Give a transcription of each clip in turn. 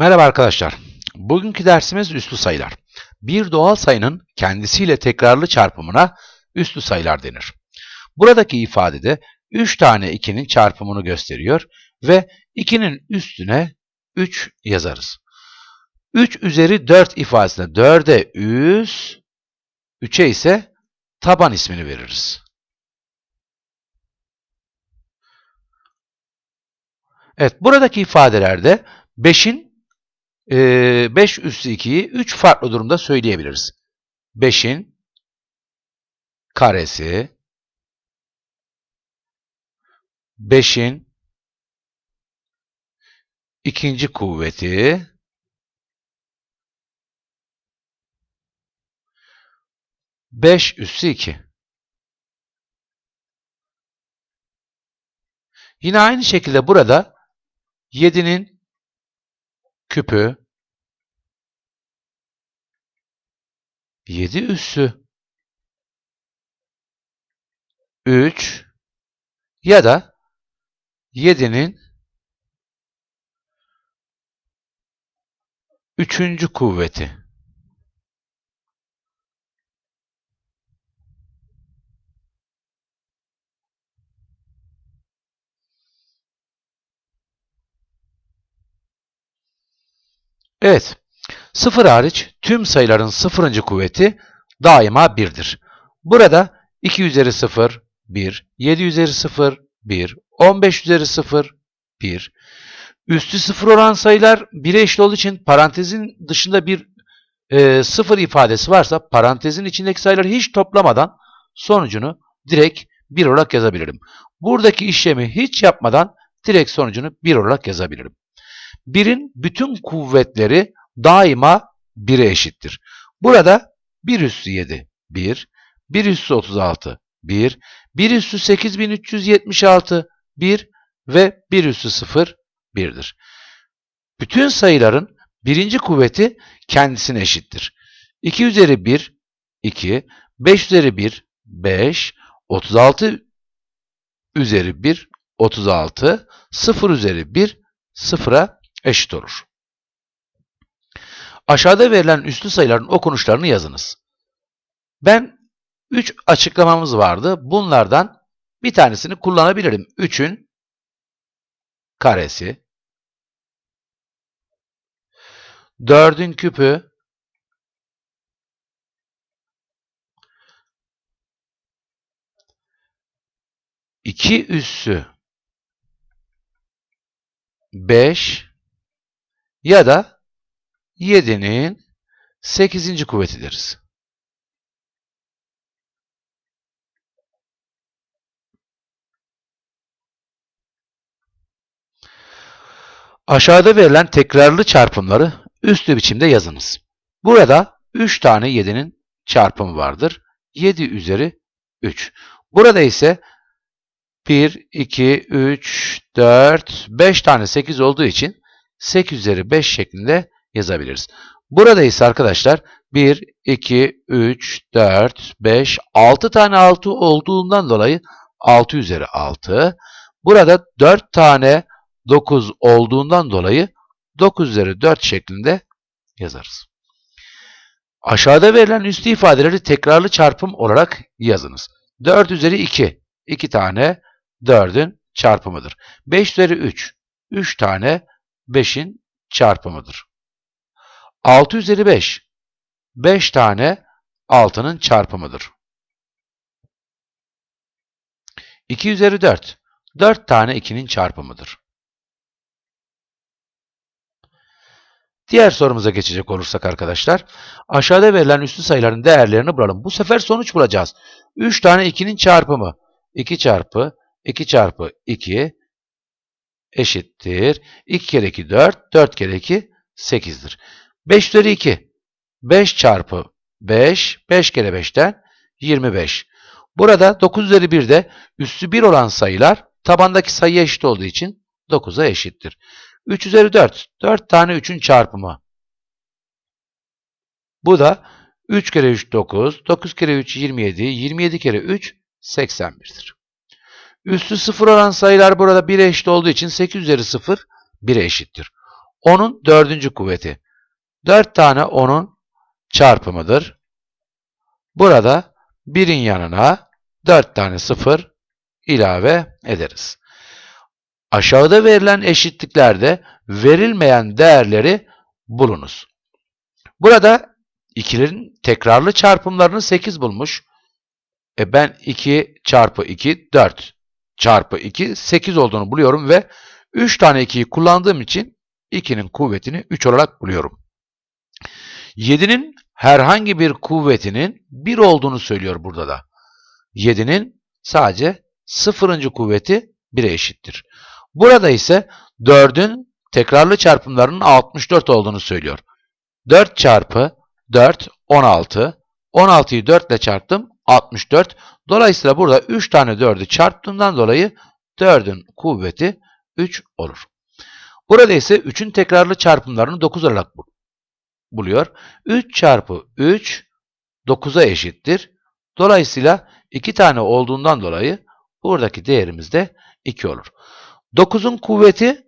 Merhaba arkadaşlar. Bugünkü dersimiz üslü sayılar. Bir doğal sayının kendisiyle tekrarlı çarpımına üslü sayılar denir. Buradaki ifadede 3 tane 2'nin çarpımını gösteriyor ve 2'nin üstüne 3 yazarız. 3 üzeri 4 ifadesine 4'e üs, 3'e ise taban ismini veririz. Evet, buradaki ifadelerde 5'in 5 üssü 2'yi 3 farklı durumda söyleyebiliriz. 5'in karesi 5'in ikinci kuvveti 5 üssü 2. Yine aynı şekilde burada 7'nin küpü. 7 üssü. 3 ya da 7'nin üçüncü kuvveti. Evet. Sıfır hariç tüm sayıların sıfırıncı kuvveti daima 1'dir. Burada 2 üzeri 0, 1, 7 üzeri 0, 1, 15 üzeri 0, 1. Üstü 0 olan sayılar 1'e eşit olduğu için parantezin dışında bir e, 0 ifadesi varsa parantezin içindeki sayıları hiç toplamadan sonucunu direkt 1 olarak yazabilirim. Buradaki işlemi hiç yapmadan direkt sonucunu 1 olarak yazabilirim. 1'in bütün kuvvetleri daima 1'e eşittir. Burada 1 üssü 7, 1, 1 üssü 36, 1, 1 üssü 8376, 1 ve 1 üssü 0, 1'dir. Bütün sayıların birinci kuvveti kendisine eşittir. 2 üzeri 1, 2, 5 üzeri 1, 5, 36 üzeri 1, 36, 0 üzeri 1, 0'a eşit olur. Aşağıda verilen üslü sayıların okunuşlarını yazınız. Ben 3 açıklamamız vardı. Bunlardan bir tanesini kullanabilirim. 3'ün karesi, 4'ün küpü, iki üssü 5 ya da 7'nin 8. kuvveti deriz. Aşağıda verilen tekrarlı çarpımları üslü biçimde yazınız. Burada 3 tane 7'nin çarpımı vardır. 7 üzeri 3. Burada ise 1, 2, 3, 4, 5 tane 8 olduğu için 8 üzeri 5 şeklinde yazabiliriz. Burada ise arkadaşlar 1, 2, 3, 4, 5, 6 tane 6 olduğundan dolayı 6 üzeri 6. Burada 4 tane 9 olduğundan dolayı 9 üzeri 4 şeklinde yazarız. Aşağıda verilen üstü ifadeleri tekrarlı çarpım olarak yazınız. 4 üzeri 2, 2 tane 4'ün çarpımıdır. 5 üzeri 3, 3 tane 5'in çarpımıdır. 6 üzeri 5, 5 tane 6'nın çarpımıdır. 2 üzeri 4, 4 tane 2'nin çarpımıdır. Diğer sorumuza geçecek olursak arkadaşlar, aşağıda verilen üslü sayıların değerlerini bulalım. Bu sefer sonuç bulacağız. 3 tane 2'nin çarpımı. 2 çarpı 2 çarpı 2 eşittir. 2 kere 2 4, 4 kere 2 8'dir. 5 üzeri 2, 5 çarpı 5, 5 kere 5'ten 25. Burada 9 üzeri 1 de üssü 1 olan sayılar tabandaki sayıya eşit olduğu için 9'a eşittir. 3 üzeri 4, 4 tane 3'ün çarpımı. Bu da 3 kere 3 9, 9 kere 3 27, 27 kere 3 81'dir. Üstü 0 olan sayılar burada 1'e eşit olduğu için 8 üzeri 0 1'e eşittir. 10'un dördüncü kuvveti. 4 tane 10'un çarpımıdır. Burada 1'in yanına 4 tane 0 ilave ederiz. Aşağıda verilen eşitliklerde verilmeyen değerleri bulunuz. Burada ikilerin tekrarlı çarpımlarını 8 bulmuş. E ben 2 çarpı 2 4 çarpı 2 8 olduğunu buluyorum ve 3 tane 2'yi kullandığım için 2'nin kuvvetini 3 olarak buluyorum. 7'nin herhangi bir kuvvetinin 1 olduğunu söylüyor burada da. 7'nin sadece 0. kuvveti 1'e eşittir. Burada ise 4'ün tekrarlı çarpımlarının 64 olduğunu söylüyor. 4 çarpı 4 16. 16'yı 4 ile çarptım 64. Dolayısıyla burada 3 tane 4'ü çarptığımdan dolayı 4'ün kuvveti 3 olur. Burada ise 3'ün tekrarlı çarpımlarını 9 olarak buluyor. 3 çarpı 3 9'a eşittir. Dolayısıyla 2 tane olduğundan dolayı buradaki değerimiz de 2 olur. 9'un kuvveti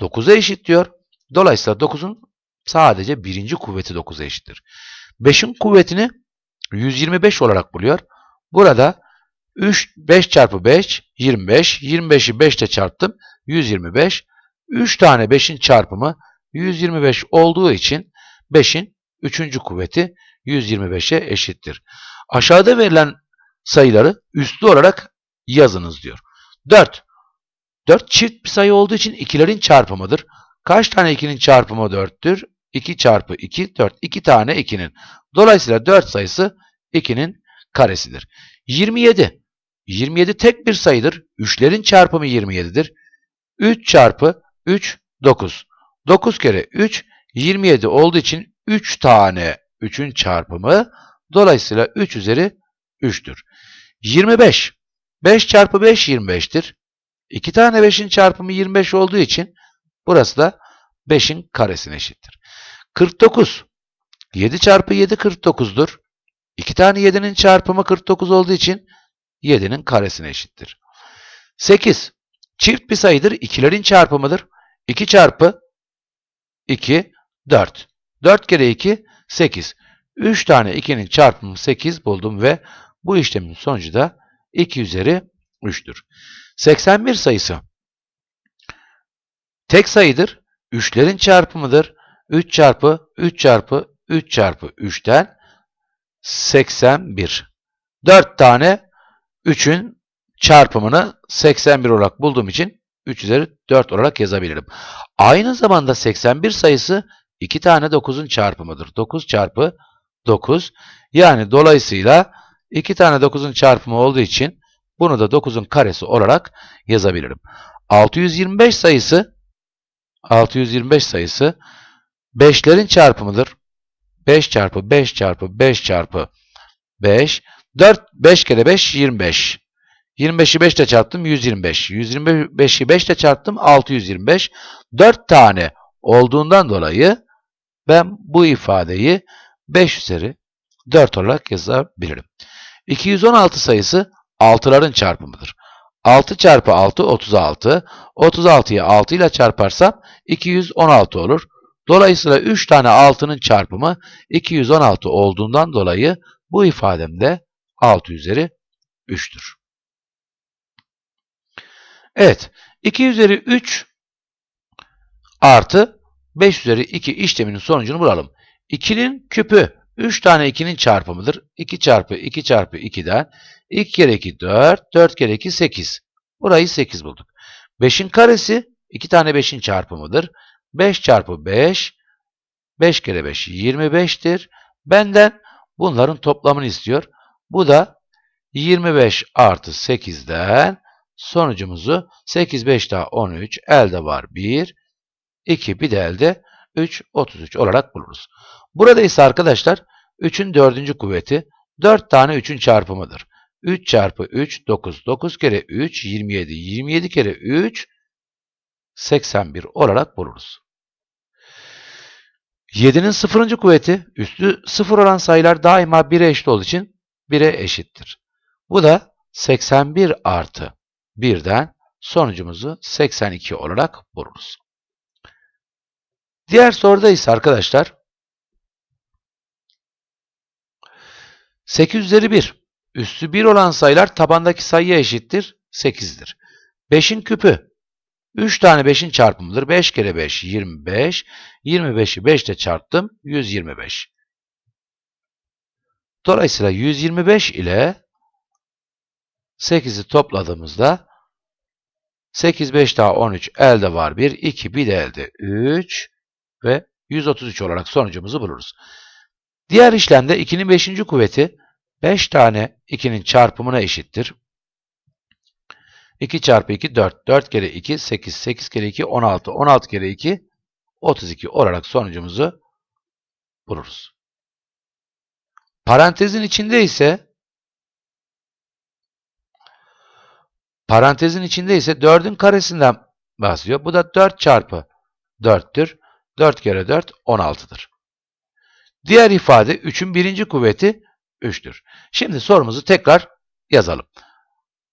9'a eşit diyor. Dolayısıyla 9'un sadece birinci kuvveti 9'a eşittir. 5'in kuvvetini 125 olarak buluyor. Burada 3, 5 çarpı 5, 25. 25'i 5 ile çarptım. 125. 3 tane 5'in çarpımı 125 olduğu için 5'in 3. kuvveti 125'e eşittir. Aşağıda verilen sayıları üslü olarak yazınız diyor. 4. 4 çift bir sayı olduğu için ikilerin çarpımıdır. Kaç tane 2'nin çarpımı 4'tür? 2 çarpı 2, 4. 2 tane 2'nin. Dolayısıyla 4 sayısı 2'nin karesidir. 27. 27 tek bir sayıdır. 3'lerin çarpımı 27'dir. 3 çarpı 3, 9. 9 kere 3, 27 olduğu için 3 tane 3'ün çarpımı. Dolayısıyla 3 üzeri 3'tür. 25. 5 çarpı 5, 25'tir. 2 tane 5'in çarpımı 25 olduğu için burası da 5'in karesine eşittir. 49. 7 çarpı 7 49'dur. 2 tane 7'nin çarpımı 49 olduğu için 7'nin karesine eşittir. 8. Çift bir sayıdır. İkilerin çarpımıdır. 2 çarpı 2 4. 4 kere 2 8. 3 tane 2'nin çarpımı 8 buldum ve bu işlemin sonucu da 2 üzeri 3'tür. 81 sayısı tek sayıdır. 3'lerin çarpımıdır. 3 çarpı 3 çarpı 3 çarpı 3'ten 81. 4 tane 3'ün çarpımını 81 olarak bulduğum için 3 üzeri 4 olarak yazabilirim. Aynı zamanda 81 sayısı 2 tane 9'un çarpımıdır. 9 çarpı 9. Yani dolayısıyla 2 tane 9'un çarpımı olduğu için bunu da 9'un karesi olarak yazabilirim. 625 sayısı 625 sayısı 5'lerin çarpımıdır. 5 çarpı 5 çarpı 5 çarpı 5. 4, 5 kere 5, 25. 25'i 5 ile çarptım, 125. 125'i 5 ile çarptım, 625. 4 tane olduğundan dolayı ben bu ifadeyi 5 üzeri 4 olarak yazabilirim. 216 sayısı 6'ların çarpımıdır. 6 çarpı 6, 36. 36'yı 6 ile çarparsam 216 olur. Dolayısıyla 3 tane 6'nın çarpımı 216 olduğundan dolayı bu ifademde 6 üzeri 3'tür. Evet, 2 üzeri 3 artı 5 üzeri 2 işleminin sonucunu bulalım. 2'nin küpü 3 tane 2'nin çarpımıdır. 2 çarpı 2 çarpı 2'den 2 kere 2 4, 4 kere 2 8. Burayı 8 bulduk. 5'in karesi 2 tane 5'in çarpımıdır. 5 çarpı 5, 5 kere 5 25'tir. Benden bunların toplamını istiyor. Bu da 25 artı 8'den sonucumuzu 8, 5 daha 13, elde var 1, 2, bir de elde 3, 33 olarak buluruz. Burada ise arkadaşlar 3'ün 4. kuvveti 4 tane 3'ün çarpımıdır. 3 çarpı 3, 9. 9 kere 3, 27. 27 kere 3, 81 olarak buluruz. 7'nin 0. kuvveti üstü 0 olan sayılar daima 1'e eşit olduğu için 1'e eşittir. Bu da 81 artı 1'den sonucumuzu 82 olarak buluruz. Diğer soruda ise arkadaşlar 8 üzeri 1. Üstü 1 olan sayılar tabandaki sayıya eşittir 8'dir. 5'in küpü 3 tane 5'in çarpımıdır. 5 kere 5 25. 25'i 5 ile çarptım 125. Dolayısıyla 125 ile 8'i topladığımızda 8, 5 daha 13 elde var 1, 2, bir de elde 3 ve 133 olarak sonucumuzu buluruz. Diğer işlemde 2'nin 5. kuvveti 5 tane 2'nin çarpımına eşittir. 2 çarpı 2 4, 4 kere 2 8, 8 kere 2 16, 16 kere 2 32 olarak sonucumuzu buluruz. Parantezin içinde ise parantezin içinde ise 4'ün karesinden bahsediyor. Bu da 4 çarpı 4'tür. 4 kere 4 16'dır. Diğer ifade 3'ün birinci kuvveti 3'tür. Şimdi sorumuzu tekrar yazalım.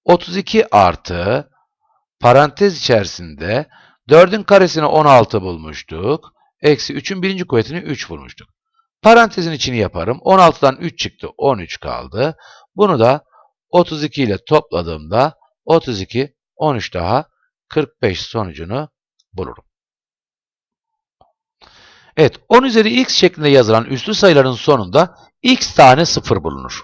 32 artı parantez içerisinde 4'ün karesini 16 bulmuştuk. Eksi 3'ün birinci kuvvetini 3 bulmuştuk. Parantezin içini yaparım. 16'dan 3 çıktı. 13 kaldı. Bunu da 32 ile topladığımda 32, 13 daha 45 sonucunu bulurum. Evet, 10 üzeri x şeklinde yazılan üslü sayıların sonunda x tane sıfır bulunur.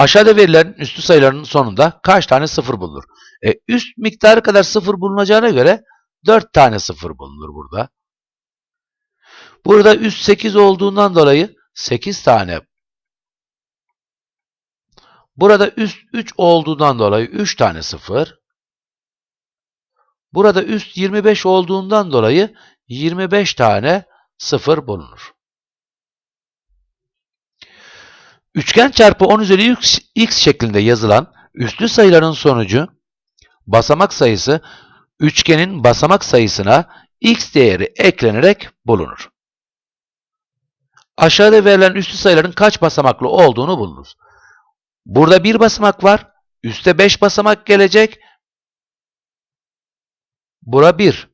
Aşağıda verilen üslü sayıların sonunda kaç tane sıfır bulunur? E, üst miktarı kadar sıfır bulunacağına göre 4 tane sıfır bulunur burada. Burada üst 8 olduğundan dolayı 8 tane. Burada üst 3 olduğundan dolayı 3 tane sıfır. Burada üst 25 olduğundan dolayı 25 tane sıfır bulunur. Üçgen çarpı 10 üzeri x, şeklinde yazılan üslü sayıların sonucu basamak sayısı üçgenin basamak sayısına x değeri eklenerek bulunur. Aşağıda verilen üslü sayıların kaç basamaklı olduğunu bulunuz. Burada bir basamak var. Üste 5 basamak gelecek. Bura 1.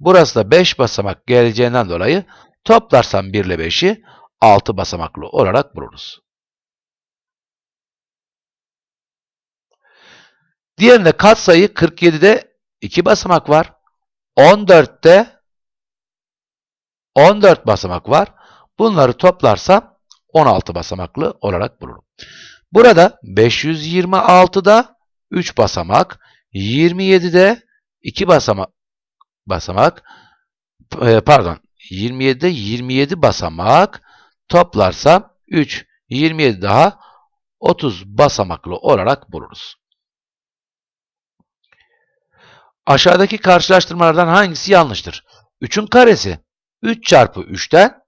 Burası da 5 basamak geleceğinden dolayı toplarsam 1 ile 5'i 6 basamaklı olarak buluruz. Diğerinde katsayı 47'de 2 basamak var. 14'te 14 basamak var. Bunları toplarsam 16 basamaklı olarak bulurum. Burada 526'da 3 basamak, 27'de 2 basamak, basamak e, pardon 27'de 27 basamak toplarsam 3, 27 daha 30 basamaklı olarak buluruz. Aşağıdaki karşılaştırmalardan hangisi yanlıştır? 3'ün karesi 3 çarpı 3'ten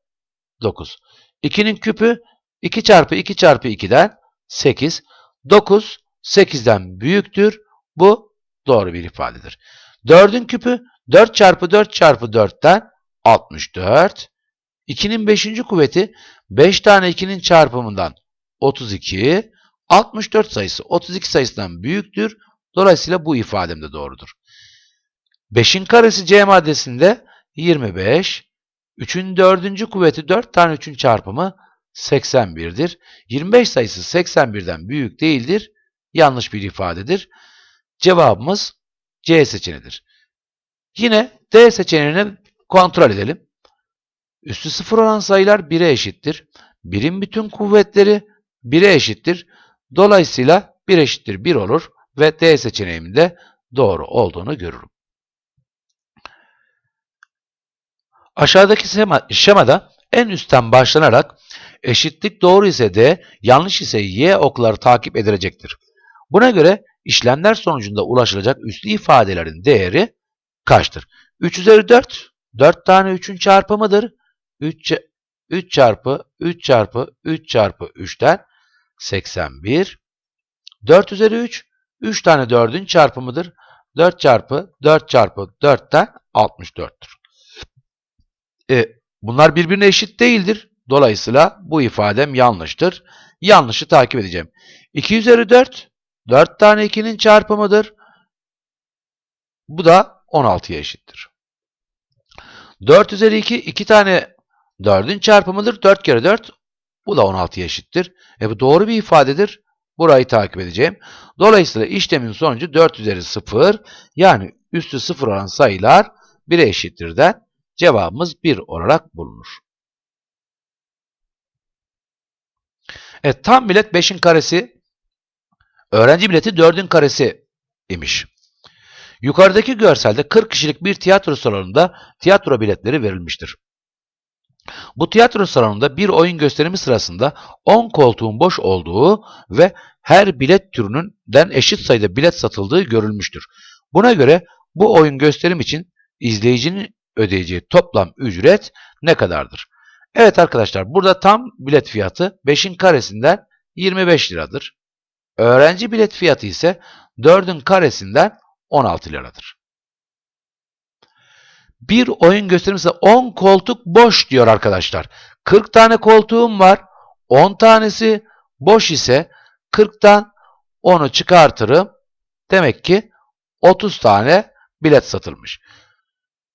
9. 2'nin küpü 2 çarpı 2 çarpı 2'den 8. 9 8'den büyüktür. Bu doğru bir ifadedir. 4'ün küpü 4 çarpı 4 çarpı 4'ten 64. 2'nin 5. kuvveti 5 tane 2'nin çarpımından 32. 64 sayısı 32 sayısından büyüktür. Dolayısıyla bu ifadem de doğrudur. 5'in karesi C maddesinde 25. 3'ün 4. kuvveti 4 tane 3'ün çarpımı 81'dir. 25 sayısı 81'den büyük değildir. Yanlış bir ifadedir. Cevabımız C seçeneğidir. Yine D seçeneğini kontrol edelim. Üstü 0 olan sayılar 1'e eşittir. 1'in bütün kuvvetleri 1'e eşittir. Dolayısıyla 1 eşittir 1 olur ve D seçeneğimde doğru olduğunu görürüm. Aşağıdaki şemada en üstten başlanarak eşitlik doğru ise D, yanlış ise Y okları takip edilecektir. Buna göre işlemler sonucunda ulaşılacak üslü ifadelerin değeri kaçtır? 3 üzeri 4, 4 tane 3'ün çarpımıdır. 3, 3 çarpı 3 çarpı 3 çarpı 3'ten 81. 4 üzeri 3, 3 tane 4'ün çarpımıdır. 4 çarpı 4 çarpı 4'ten 64'tür. E, bunlar birbirine eşit değildir. Dolayısıyla bu ifadem yanlıştır. Yanlışı takip edeceğim. 2 üzeri 4, 4 tane 2'nin çarpımıdır. Bu da 16'ya eşittir. 4 üzeri 2 2 tane 4'ün çarpımıdır. 4 kere 4 bu da 16'ya eşittir. E bu doğru bir ifadedir. Burayı takip edeceğim. Dolayısıyla işlemin sonucu 4 üzeri 0 yani üstü 0 olan sayılar 1'e eşittir den cevabımız 1 olarak bulunur. Evet tam bilet 5'in karesi öğrenci bileti 4'ün karesi imiş. Yukarıdaki görselde 40 kişilik bir tiyatro salonunda tiyatro biletleri verilmiştir. Bu tiyatro salonunda bir oyun gösterimi sırasında 10 koltuğun boş olduğu ve her bilet türünün eşit sayıda bilet satıldığı görülmüştür. Buna göre bu oyun gösterim için izleyicinin ödeyeceği toplam ücret ne kadardır? Evet arkadaşlar burada tam bilet fiyatı 5'in karesinden 25 liradır. Öğrenci bilet fiyatı ise 4'ün karesinden 16 liradır. Bir oyun gösterimizde 10 koltuk boş diyor arkadaşlar. 40 tane koltuğum var. 10 tanesi boş ise 40'tan 10'u çıkartırım. Demek ki 30 tane bilet satılmış.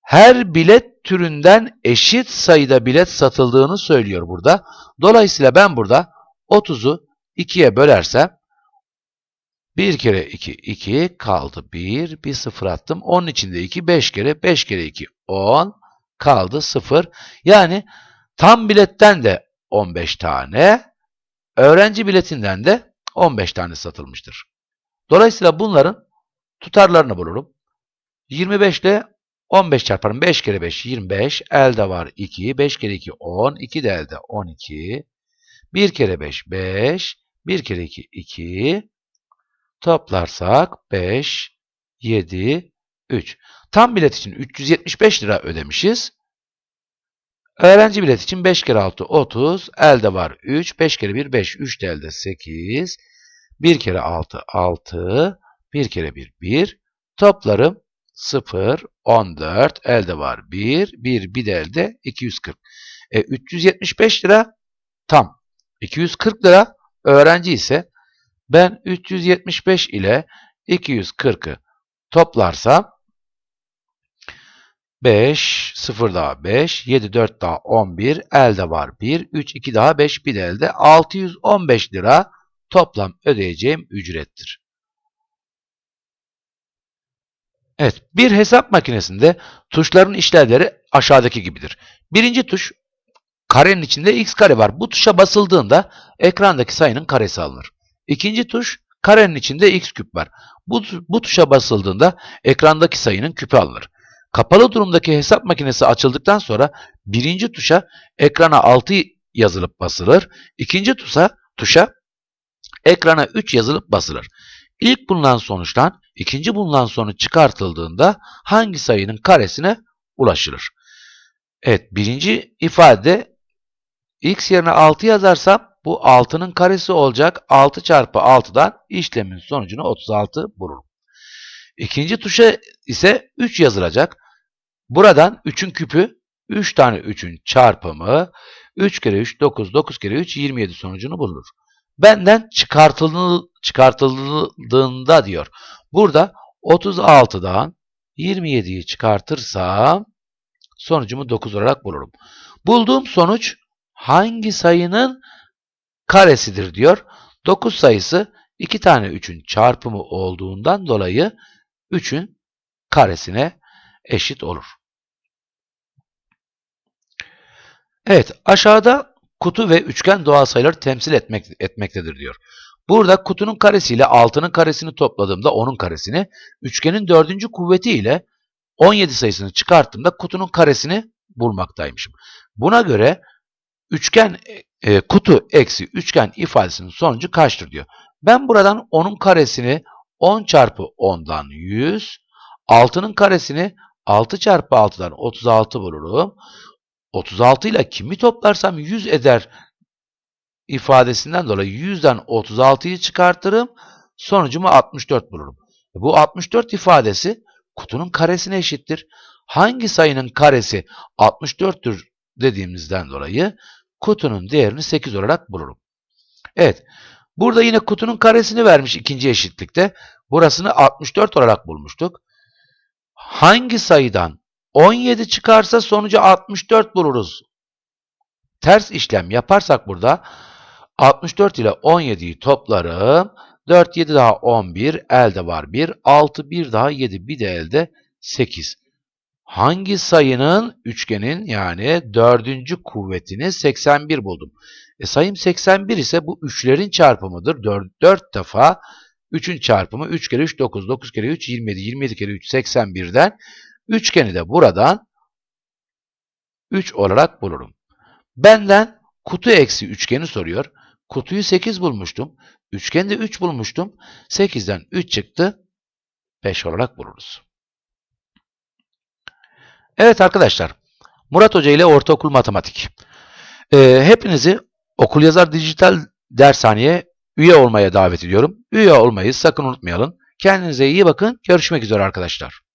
Her bilet türünden eşit sayıda bilet satıldığını söylüyor burada. Dolayısıyla ben burada 30'u 2'ye bölersem 1 kere 2, 2 kaldı 1, bir 0 attım. 10'un içinde 2, 5 kere, 5 kere 2, 10 kaldı 0. Yani tam biletten de 15 tane, öğrenci biletinden de 15 tane satılmıştır. Dolayısıyla bunların tutarlarını bulurum. 25 ile 15 çarparım. 5 kere 5 25. Elde var 2. 5 kere 2 10. 2 de elde 12. 1 kere 5 5. 1 kere 2 2. Toplarsak 5, 7, 3. Tam bilet için 375 lira ödemişiz. Öğrenci bilet için 5 kere 6 30. Elde var 3. 5 kere 1 5. 3 de elde 8. 1 kere 6 6. 1 kere 1 1. Toplarım 0, 14. Elde var 1. 1 bir de elde 240. E, 375 lira tam. 240 lira öğrenci ise ben 375 ile 240'ı toplarsam 5, 0 daha 5, 7, 4 daha 11, elde var 1, 3, 2 daha 5, bir de elde 615 lira toplam ödeyeceğim ücrettir. Evet, bir hesap makinesinde tuşların işlevleri aşağıdaki gibidir. Birinci tuş, karenin içinde x kare var. Bu tuşa basıldığında ekrandaki sayının karesi alınır. İkinci tuş karenin içinde x küp var. Bu, bu tuşa basıldığında ekrandaki sayının küpü alınır. Kapalı durumdaki hesap makinesi açıldıktan sonra birinci tuşa ekrana 6 yazılıp basılır. İkinci tuşa, tuşa ekrana 3 yazılıp basılır. İlk bulunan sonuçtan ikinci bulunan sonuç çıkartıldığında hangi sayının karesine ulaşılır? Evet birinci ifade x yerine 6 yazarsam bu 6'nın karesi olacak. 6 çarpı 6'dan işlemin sonucunu 36 bulurum. İkinci tuşa ise 3 yazılacak. Buradan 3'ün küpü 3 tane 3'ün çarpımı 3 kere 3 9 9 kere 3 27 sonucunu bulur. Benden çıkartıldığında diyor. Burada 36'dan 27'yi çıkartırsam sonucumu 9 olarak bulurum. Bulduğum sonuç hangi sayının karesidir diyor. 9 sayısı 2 tane 3'ün çarpımı olduğundan dolayı 3'ün karesine eşit olur. Evet aşağıda kutu ve üçgen doğal sayıları temsil etmek, etmektedir diyor. Burada kutunun karesi ile 6'nın karesini topladığımda 10'un karesini, üçgenin dördüncü kuvveti ile 17 sayısını çıkarttığımda kutunun karesini bulmaktaymışım. Buna göre üçgen e, kutu eksi üçgen ifadesinin sonucu kaçtır diyor. Ben buradan 10'un karesini 10 çarpı 10'dan 100, 6'nın karesini 6 çarpı 6'dan 36 bulurum. 36 ile kimi toplarsam 100 eder ifadesinden dolayı 100'den 36'yı çıkartırım. Sonucumu 64 bulurum. Bu 64 ifadesi kutunun karesine eşittir. Hangi sayının karesi 64'tür dediğimizden dolayı kutunun değerini 8 olarak bulurum. Evet. Burada yine kutunun karesini vermiş ikinci eşitlikte. Burasını 64 olarak bulmuştuk. Hangi sayıdan 17 çıkarsa sonucu 64 buluruz. Ters işlem yaparsak burada 64 ile 17'yi toplarım. 4, 7 daha 11, elde var 1. 6, 1 daha 7, bir de elde 8. Hangi sayının üçgenin yani dördüncü kuvvetini 81 buldum. E sayım 81 ise bu üçlerin çarpımıdır. 4, 4 defa 3'ün çarpımı 3 kere 3 9, 9 kere 3 27, 27 kere 3 81'den üçgeni de buradan 3 olarak bulurum. Benden kutu eksi üçgeni soruyor. Kutuyu 8 bulmuştum. Üçgende 3 bulmuştum. 8'den 3 çıktı. 5 olarak buluruz. Evet arkadaşlar. Murat Hoca ile Ortaokul Matematik. Ee, hepinizi Okul Yazar Dijital Dershane'ye üye olmaya davet ediyorum. Üye olmayı sakın unutmayalım. Kendinize iyi bakın. Görüşmek üzere arkadaşlar.